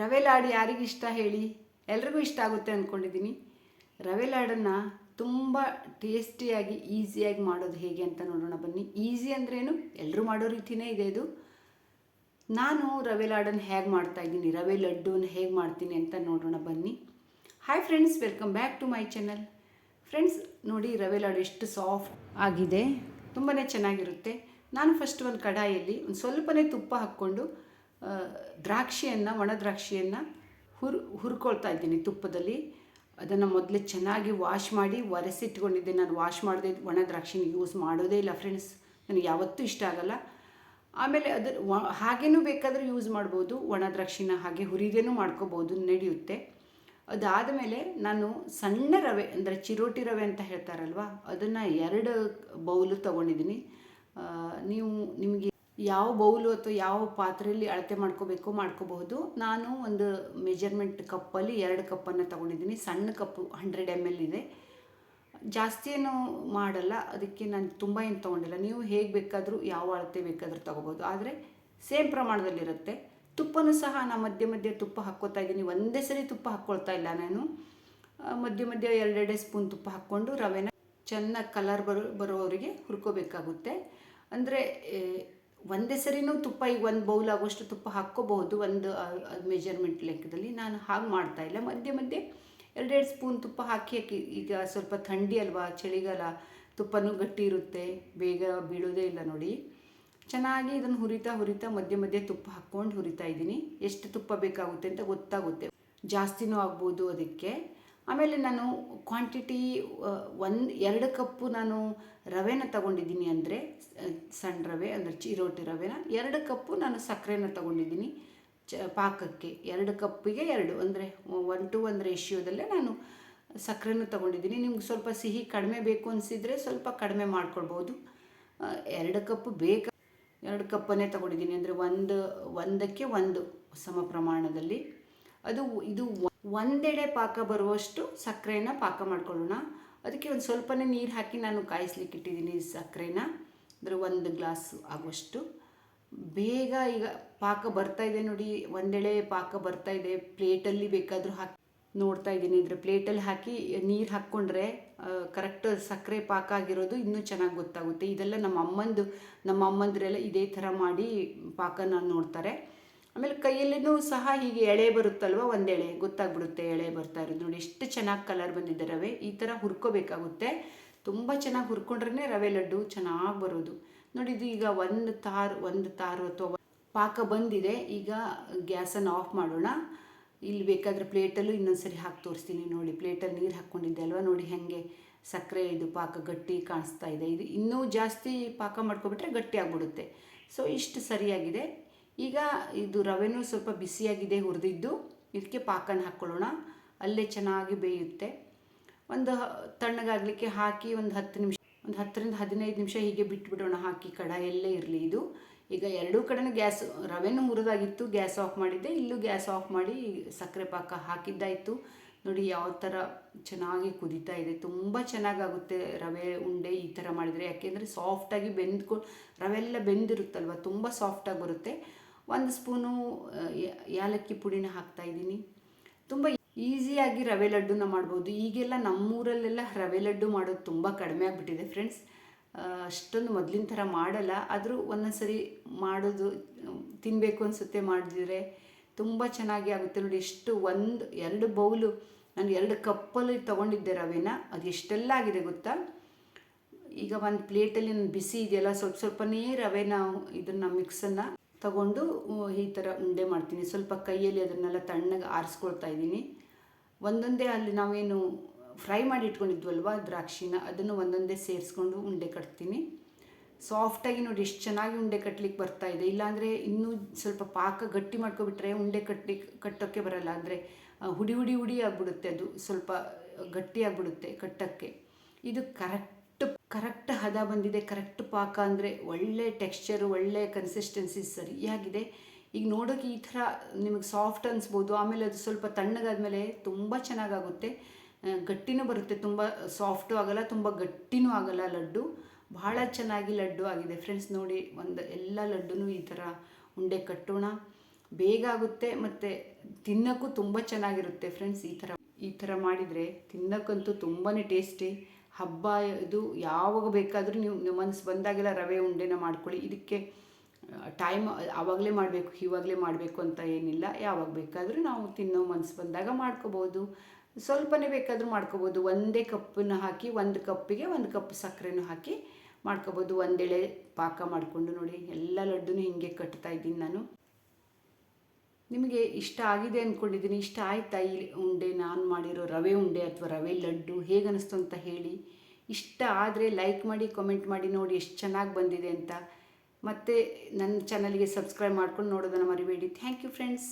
ರವೆ ಲಾಡು ಯಾರಿಗೆ ಇಷ್ಟ ಹೇಳಿ? ಎಲ್ರಿಗೂ ಇಷ್ಟ ಆಗುತ್ತೆ ಅಂದ್ಕೊಂಡಿದ್ದೀನಿ ರವೆ ಲಾಡನ್ನು ತುಂಬ ಟೇಸ್ಟಿಯಾಗಿ, ಈಸಿಯಾಗಿ ಮಾಡೋದು ಹೇಗೆ ಅಂತ ನೋಡೋಣ ಬನ್ನಿ. ಈಸಿ ಅಂದ್ರೇನು ಎಲ್ಲರೂ ಮಾಡೋ ರೀತಿಯೇ ಇದೆ ಇದು. ನಾನು ರವೆ ಲಾಡನ್ನು ಹೇಗೆ ಮಾಡ್ತಾಯಿದ್ದೀನಿ ರವೆ ಲಡ್ಡೂನ ಹೇಗೆ ಮಾಡ್ತೀನಿ ಅಂತ ನೋಡೋಣ ಬನ್ನಿ. Hi friends welcome back to my channel friends ನೋಡಿ ರವೆ ಲಾಡು ಎಷ್ಟು ಸಾಫ್ಟ್ ಆಗಿದೆ. ತುಂಬಾ ಚೆನ್ನಾಗಿರುತ್ತೆ. ನಾನು ಫಸ್ಟ್ ಒಂದು ಕಡಾಯಲ್ಲಿ ಒಂದು ಸ್ವಲ್ಪನೇ ತುಪ್ಪ ಹಾಕ್ಕೊಂಡು ದ್ರಾಕ್ಷಿಯನ್ನು ಒಣ ದ್ರಾಕ್ಷಿಯನ್ನು ಹುರ್, ಹುರ್ಕೊಳ್ತಾ ಇದ್ದೀನಿ ತುಪ್ಪದಲ್ಲಿ. ಅದನ್ನು ಮೊದಲೇ ಚೆನ್ನಾಗಿ ವಾಶ್ ಮಾಡಿ, ಒರೆಸಿಟ್ಕೊಂಡಿದ್ದೆ ನಾನು ವಾಶ್ ಮಾಡದೆ ಒಣ ದ್ರಾಕ್ಷಿನ ಯೂಸ್ ಮಾಡೋದೇ ಇಲ್ಲ ಫ್ರೆಂಡ್ಸ್ ನನಗೆ ಯಾವತ್ತೂ ಇಷ್ಟ ಆಗಲ್ಲ. ಆಮೇಲೆ ಅದು ವ- ಹಾಗೇನೂ ಬೇಕಾದರೂ ಯೂಸ್ ಮಾಡ್ಬೋದು. ಒಣ ದ್ರಾಕ್ಷಿನ ಹಾಗೆ ಹುರಿದೇನೂ ಮಾಡ್ಕೋಬೋದು, ನಡೆಯುತ್ತೆ. ಅದಾದ ಮೇಲೆ ನಾನು ಸಣ್ಣ ರವೆ, ಅಂದರೆ ಚಿರೋಟಿ ರವೆ ಅಂತ ಹೇಳ್ತಾರಲ್ವ, ಅದನ್ನು ಎರಡು ಬೌಲು ತೊಗೊಂಡಿದ್ದೀನಿ. ನೀವು, ನಿಮಗೆ ಯಾವ ಬೌಲು ಅಥವಾ ಯಾವ ಪಾತ್ರೆಯಲ್ಲಿ ಅಳತೆ ಮಾಡ್ಕೋಬೇಕು ಮಾಡ್ಕೋಬಹುದು. ನಾನು ಒಂದು ಮೆಜರ್ಮೆಂಟ್ ಕಪ್ಪಲ್ಲಿ ಎರಡು ಕಪ್ಪನ್ನು ತೊಗೊಂಡಿದ್ದೀನಿ. ಸಣ್ಣ ಕಪ್ಪು ಹಂಡ್ರೆಡ್ ಎಂ ಎಲ್ ಇದೆ. ಜಾಸ್ತಿ ಏನು ಮಾಡಲ್ಲ. ಅದಕ್ಕೆ ನಾನು ತುಂಬ ಏನು ತೊಗೊಂಡಿಲ್ಲ. ನೀವು ಹೇಗೆ ಬೇಕಾದರೂ ಯಾವ ಅಳತೆ ಬೇಕಾದರೂ ತೊಗೋಬೋದು ಆದರೆ ಸೇಮ್ ಪ್ರಮಾಣದಲ್ಲಿರುತ್ತೆ. ತುಪ್ಪನೂ ಸಹ ನಾನು ಮಧ್ಯೆ ಮಧ್ಯೆ ತುಪ್ಪ ಹಾಕ್ಕೋತಾ ಇದ್ದೀನಿ. ಒಂದೇ ಸರಿ ತುಪ್ಪ ಹಾಕ್ಕೊಳ್ತಾ ಇಲ್ಲ ನಾನು. ಮಧ್ಯೆ ಮಧ್ಯೆ ಎರಡೆರಡೇ ಸ್ಪೂನ್ ತುಪ್ಪ ಹಾಕ್ಕೊಂಡು ರವೆನ ಚೆನ್ನಾಗಿ ಕಲರ್ ಬರೋ ಬರೋವರಿಗೆ ಹುರ್ಕೋಬೇಕಾಗುತ್ತೆ. ಅಂದರೆ ಒಂದೇ ಸರಿನೂ ತುಪ್ಪ, ಈಗ ಒಂದು ಬೌಲ್ ಆಗೋಷ್ಟು ತುಪ್ಪ ಹಾಕ್ಕೋಬಹುದು, ಒಂದು ಮೆಜರ್ಮೆಂಟ್ ಲೆಕ್ಕದಲ್ಲಿ. ನಾನು ಹಾಗೆ ಮಾಡ್ತಾ ಇಲ್ಲ. ಮಧ್ಯೆ ಮಧ್ಯೆ ಎರಡೆರಡು ಸ್ಪೂನ್ ತುಪ್ಪ ಹಾಕಿ ಹಾಕಿ, ಈಗ ಸ್ವಲ್ಪ ಥಂಡಿ ಅಲ್ವಾ, ಚಳಿಗಾಲ, ತುಪ್ಪನೂ ಗಟ್ಟಿ ಇರುತ್ತೆ, ಬೇಗ ಬೀಳೋದೇ ಇಲ್ಲ ನೋಡಿ. ಚೆನ್ನಾಗಿ ಇದನ್ನು ಹುರಿತಾ ಹುರಿತಾ ಮಧ್ಯೆ ಮಧ್ಯೆ ತುಪ್ಪ ಹಾಕ್ಕೊಂಡು ಹುರಿತಾ ಇದ್ದೀನಿ. ಎಷ್ಟು ತುಪ್ಪ ಬೇಕಾಗುತ್ತೆ ಅಂತ ಗೊತ್ತಾಗುತ್ತೆ. ಜಾಸ್ತಿನೂ ಆಗ್ಬೋದು ಅದಕ್ಕೆ. ಆಮೇಲೆ ನಾನು ಕ್ವಾಂಟಿಟಿ ಒಂದು, ಎರಡು ಕಪ್ಪು ನಾನು ರವೆನ ತಗೊಂಡಿದ್ದೀನಿ ಅಂದರೆ, ಸಣ್ಣ ರವೆ ಅಂದರೆ ಚಿರೋಟಿ ರವೆನ, ಎರಡು ಕಪ್ಪು ನಾನು ಸಕ್ಕರೆನ ತಗೊಂಡಿದ್ದೀನಿ ಚ, ಪಾಕಕ್ಕೆ. ಎರಡು ಕಪ್ಪಿಗೆ ಎರಡು, ಅಂದರೆ ಒನ್ ಟು ಒನ್ ರೇಷಿಯೋದಲ್ಲೇ ನಾನು ಸಕ್ಕರೆನ ತಗೊಂಡಿದ್ದೀನಿ. ನಿಮ್ಗೆ ಸ್ವಲ್ಪ ಸಿಹಿ ಕಡಿಮೆ ಬೇಕು ಅನಿಸಿದರೆ ಸ್ವಲ್ಪ ಕಡಿಮೆ ಮಾಡ್ಕೊಳ್ಬೋದು. ಎರಡು ಕಪ್ಪು ಬೇಕು ಎರಡು ಕಪ್ಪನ್ನೇ ತಗೊಂಡಿದ್ದೀನಿ. ಅಂದರೆ ಒಂದು, ಒಂದಕ್ಕೆ ಒಂದು ಸಮ ಪ್ರಮಾಣದಲ್ಲಿ. ಅದು ಇದು ಒಂದೆಡೆ ಪಾಕ ಬರುವಷ್ಟು ಸಕ್ಕರೆನ ಪಾಕ ಮಾಡ್ಕೊಳ್ಳೋಣ. ಅದಕ್ಕೆ ಒಂದು ಸ್ವಲ್ಪನೇ ನೀರು ಹಾಕಿ ನಾನು ಕಾಯಿಸ್ಲಿಕ್ಕೆ ಇಟ್ಟಿದ್ದೀನಿ ಸಕ್ಕರೆನ. ಅಂದರೆ ಒಂದು ಗ್ಲಾಸ್ ಆಗುವಷ್ಟು. ಬೇಗ ಈಗ ಪಾಕ ಬರ್ತಾ ಇದೆ ನೋಡಿ, ಒಂದೆಳೆ ಪಾಕ ಬರ್ತಾ ಇದೆ. ಪ್ಲೇಟಲ್ಲಿ ಬೇಕಾದರೂ ಹಾಕಿ ನೋಡ್ತಾ ಇದ್ದೀನಿ. ಇದ್ರ ಪ್ಲೇಟಲ್ಲಿ ಹಾಕಿ ನೀರು ಹಾಕ್ಕೊಂಡ್ರೆ ಕರೆಕ್ಟ್ ಸಕ್ಕರೆ ಪಾಕ ಆಗಿರೋದು ಇನ್ನೂ ಚೆನ್ನಾಗಿ ಗೊತ್ತಾಗುತ್ತೆ. ಇದೆಲ್ಲ ನಮ್ಮ ಅಮ್ಮಂದು ನಮ್ಮ ಅಮ್ಮಂದ್ರೆಲ್ಲ ಇದೇ ಥರ ಮಾಡಿ ಪಾಕನ ನೋಡ್ತಾರೆ. ಆಮೇಲೆ ಕೈಯಲ್ಲಿನೂ ಸಹ ಹೀಗೆ ಎಳೆ ಬರುತ್ತಲ್ವ? ಒಂದು ಎಳೆ. ಗೊತ್ತಾಗ್ಬಿಡುತ್ತೆ, ಎಳೆ ಬರ್ತಾ ಇರೋದು ನೋಡಿ. ಎಷ್ಟು ಚೆನ್ನಾಗಿ ಕಲರ್ ಬಂದಿದೆ ರವೆ. ಈ ಥರ ಹುರ್ಕೋಬೇಕಾಗುತ್ತೆ. ತುಂಬ ಚೆನ್ನಾಗಿ ಹುರ್ಕೊಂಡ್ರೆ ರವೆ ಲಡ್ಡು ಚೆನ್ನಾಗಿ ಬರೋದು. ನೋಡಿ, ಇದು ಈಗ ಒಂದು ತಾರು ಒಂದು ತಾರು ಅಥವಾ ಪಾಕ ಬಂದಿದೆ. ಈಗ ಗ್ಯಾಸನ್ನು ಆಫ್ ಮಾಡೋಣ. ಇಲ್ಲಿ ಬೇಕಾದರೆ ಪ್ಲೇಟಲ್ಲೂ ಇನ್ನೊಂದು ಸರಿ ಹಾಕಿ ತೋರಿಸ್ತೀನಿ ನೋಡಿ. ಪ್ಲೇಟಲ್ಲಿ ನೀರು ಹಾಕ್ಕೊಂಡಿದ್ದೆ ಅಲ್ವಾ? ನೋಡಿ ಹೇಗೆ ಸಕ್ಕರೆ ಇದು ಪಾಕ ಗಟ್ಟಿ ಕಾಣಿಸ್ತಾ ಇದೆ. ಇದು ಇನ್ನೂ ಜಾಸ್ತಿ ಪಾಕ ಮಾಡ್ಕೊಬಿಟ್ರೆ ಗಟ್ಟಿ ಆಗಿಬಿಡುತ್ತೆ. ಸೊ ಇಷ್ಟು ಸರಿಯಾಗಿದೆ. ಈಗ ಇದು ರವೆನೂ ಸ್ವಲ್ಪ ಬಿಸಿಯಾಗಿದೆ, ಹುರಿದಿದ್ದು. ಇದಕ್ಕೆ ಪಾಕನ ಹಾಕ್ಕೊಳ್ಳೋಣ. ಅಲ್ಲೇ ಚೆನ್ನಾಗಿ ಬೇಯುತ್ತೆ. ಒಂದು ತಣ್ಣಗಾಗಲಿಕ್ಕೆ ಹಾಕಿ ಒಂದು ಹತ್ತು ನಿಮಿಷ, ಒಂದು ಹತ್ತರಿಂದ ಹದಿನೈದು ನಿಮಿಷ ಹೀಗೆ ಬಿಟ್ಬಿಡೋಣ ಹಾಕಿ ಕಡಾಯಲ್ಲೇ ಇರಲಿ ಇದು. ಈಗ ಎರಡೂ ಕಡೆನೂ ಗ್ಯಾಸ್, ರವೆನೂ ಹುರಿದಾಗಿತ್ತು ಗ್ಯಾಸ್ ಆಫ್ ಮಾಡಿದ್ದೆ. ಇಲ್ಲೂ ಗ್ಯಾಸ್ ಆಫ್ ಮಾಡಿ ಸಕ್ಕರೆ ಪಾಕ ಹಾಕಿದ್ದಾಯಿತು. ನೋಡಿ ಯಾವ ಥರ ಚೆನ್ನಾಗಿ ಕುದೀತಾ ಇದೆ. ತುಂಬ ಚೆನ್ನಾಗಾಗುತ್ತೆ ರವೆ ಉಂಡೆ ಈ ಥರ ಮಾಡಿದರೆ. ಯಾಕೆಂದರೆ ಸಾಫ್ಟಾಗಿ ಬೆಂದ್ಕೊ ರವೆ ಎಲ್ಲ ಬೆಂದಿರುತ್ತಲ್ವ, ತುಂಬ ಸಾಫ್ಟಾಗಿ ಬರುತ್ತೆ. ಒಂದು ಸ್ಪೂನು ಏಲಕ್ಕಿ ಪುಡಿನ ಹಾಕ್ತಾ ಇದ್ದೀನಿ. ತುಂಬ ಈಸಿಯಾಗಿ ರವೆ ಲಡ್ಡುನ ಮಾಡ್ಬೋದು. ಈಗೆಲ್ಲ ನಮ್ಮೂರಲ್ಲೆಲ್ಲ ರವೆ ಲಡ್ಡು ಮಾಡೋದು ತುಂಬ ಕಡಿಮೆ ಆಗಿಬಿಟ್ಟಿದೆ ಫ್ರೆಂಡ್ಸ್. ಅಷ್ಟೊಂದು ಮೊದಲಿನ ಥರ ಮಾಡಲ್ಲ. ಆದರೂ ಒಂದೊಂದು ಸರಿ ಮಾಡೋದು ತಿನ್ನಬೇಕು ಅನಿಸುತ್ತೆ ಮಾಡಿದ್ರೆ ತುಂಬ ಚೆನ್ನಾಗಿ ಆಗುತ್ತೆ ನೋಡಿ, ಎಷ್ಟು ಒಂದು, ಎರಡು ಬೌಲು, ನಾನು ಎರಡು ಕಪ್ಪಲ್ಲಿ ತೊಗೊಂಡಿದ್ದೆ ರವೆನ. ಅದು ಎಷ್ಟೆಲ್ಲ ಆಗಿದೆ ಗೊತ್ತಾ? ಈಗ ಒಂದು ಪ್ಲೇಟಲ್ಲಿ ಬಿಸಿ ಇದೆಯಲ್ಲ, ಸ್ವಲ್ಪ ಸ್ವಲ್ಪನೇ ರವೆನ ಇದನ್ನು ಮಿಕ್ಸನ್ನು ತಗೊಂಡು ಈ ಥರ ಉಂಡೆ ಮಾಡ್ತೀನಿ. ಸ್ವಲ್ಪ ಕೈಯಲ್ಲಿ ಅದನ್ನೆಲ್ಲ ತಣ್ಣಗೆ ಆರಿಸ್ಕೊಳ್ತಾ ಇದ್ದೀನಿ. ಒಂದೊಂದೇ ಅಲ್ಲಿ ನಾವೇನು ಫ್ರೈ ಮಾಡಿ ಇಟ್ಕೊಂಡಿದ್ವಲ್ವ ದ್ರಾಕ್ಷಿನ, ಅದನ್ನು ಒಂದೊಂದೇ ಸೇರಿಸ್ಕೊಂಡು ಉಂಡೆ ಕಟ್ತೀನಿ. ಸಾಫ್ಟಾಗಿ ನೋಡಿ ಎಷ್ಟು ಚೆನ್ನಾಗಿ ಉಂಡೆ ಕಟ್ಟಲಿಕ್ಕೆ ಬರ್ತಾ ಇದೆ. ಇಲ್ಲಾಂದರೆ ಇನ್ನೂ ಸ್ವಲ್ಪ ಪಾಕ ಗಟ್ಟಿ ಮಾಡ್ಕೊಬಿಟ್ರೆ ಉಂಡೆ ಕಟ್ಟಲಿಕ್ಕೆ ಕಟ್ಟೋಕ್ಕೆ ಬರಲ್ಲ. ಅಂದರೆ ಹುಡಿ ಹುಡಿ ಹುಡಿ ಆಗಿಬಿಡುತ್ತೆ ಅದು. ಸ್ವಲ್ಪ ಗಟ್ಟಿ ಆಗಿಬಿಡುತ್ತೆ ಕಟ್ಟೋಕ್ಕೆ. ಇದು ಕರೆಕ್ಟ್ ಕರೆಕ್ಟ್ ಹದ ಬಂದಿದೆ, ಕರೆಕ್ಟ್ ಪಾಕ ಅಂದರೆ ಒಳ್ಳೆ ಟೆಕ್ಸ್ಚರ್ ಒಳ್ಳೆ ಕನ್ಸಿಸ್ಟೆನ್ಸಿ ಸರಿಯಾಗಿದೆ. ಈಗ ನೋಡೋಕೆ ಈ ಥರ ನಿಮಗೆ ಸಾಫ್ಟ್ ಅನಿಸ್ಬೋದು, ಆಮೇಲೆ ಅದು ಸ್ವಲ್ಪ ತಣ್ಣಗಾದ್ಮೇಲೆ ತುಂಬ ಚೆನ್ನಾಗಾಗುತ್ತೆ. ಗಟ್ಟಿನೂ ಬರುತ್ತೆ, ತುಂಬ ಸಾಫ್ಟು ಆಗಲ್ಲ, ತುಂಬ ಗಟ್ಟಿನೂ ಆಗಲ್ಲ ಲಡ್ಡು. ಭಾಳ ಚೆನ್ನಾಗಿ ಲಡ್ಡು ಆಗಿದೆ. ಫ್ರೆಂಡ್ಸ್ ನೋಡಿ, ಒಂದು ಎಲ್ಲ ಲಡ್ಡು ಈ ಥರ ಉಂಡೆ ಕಟ್ಟೋಣ. ಬೇಗ ಆಗುತ್ತೆ ಮತ್ತು ತಿನ್ನೋಕ್ಕೂ ತುಂಬ ಚೆನ್ನಾಗಿರುತ್ತೆ. ಫ್ರೆಂಡ್ಸ್ ಈ ಥರ ಈ ಥರ ಮಾಡಿದರೆ ತಿನ್ನೋಕ್ಕಂತೂ ತುಂಬಾ ಟೇಸ್ಟಿ ಹಬ್ಬ, ಇದು ಯಾವಾಗ ಬೇಕಾದರೂ ನೀವು ನಿಮ್ಮ ಮನಸ್ಸು ಬಂದಾಗೆಲ್ಲ ರವೆ ಉಂಡೆನ ಮಾಡ್ಕೊಳ್ಳಿ. ಇದಕ್ಕೆ ಟೈಮ್ ಆವಾಗಲೇ ಮಾಡಬೇಕು, ಇವಾಗಲೇ ಮಾಡಬೇಕು ಅಂತ ಏನಿಲ್ಲ. ಯಾವಾಗ ಬೇಕಾದರೂ ನಾವು ತಿನ್ನೋ ಮನಸ್ಸು ಬಂದಾಗ ಮಾಡ್ಕೋಬೋದು. ಸ್ವಲ್ಪನೇ ಬೇಕಾದರೂ ಮಾಡ್ಕೋಬೋದು. ಒಂದೇ ಕಪ್ಪನ್ನು ಹಾಕಿ, ಒಂದು ಕಪ್ಪಿಗೆ ಒಂದು ಕಪ್ ಸಕ್ಕರೆನೂ ಹಾಕಿ ಮಾಡ್ಕೋಬೋದು. ಒಂದೆಳೆ ಪಾಕ ಮಾಡಿಕೊಂಡು ನೋಡಿ. ಎಲ್ಲ ಲಡ್ಡುನೂ ಹಿಂಗೆ ಕಟ್ತಾ ಇದ್ದೀನಿ ನಾನು. ನಿಮಗೆ ಇಷ್ಟ ಆಗಿದೆ ಅಂದ್ಕೊಂಡಿದ್ದೀನಿ ಇಷ್ಟ ಆಯ್ತಾ ಈ ಉಂಡೆ? ನಾನು ಮಾಡಿರೋ ರವೆ ಉಂಡೆ ಅಥವಾ ರವೆ ಲಡ್ಡು ಹೇಗೆ ಅನ್ನಿಸ್ತು ಅಂತ ಹೇಳಿ. ಇಷ್ಟ ಆದರೆ ಲೈಕ್ ಮಾಡಿ ಕಮೆಂಟ್ ಮಾಡಿ ನೋಡಿ ಎಷ್ಟು ಚೆನ್ನಾಗಿ ಬಂದಿದೆ ಅಂತ. ಮತ್ತು ನನ್ನ ಚಾನಲ್ಗೆ ಸಬ್ಸ್ಕ್ರೈಬ್ ಮಾಡ್ಕೊಂಡು ನೋಡೋದನ್ನು ಮರಿಬೇಡಿ. Thank you friends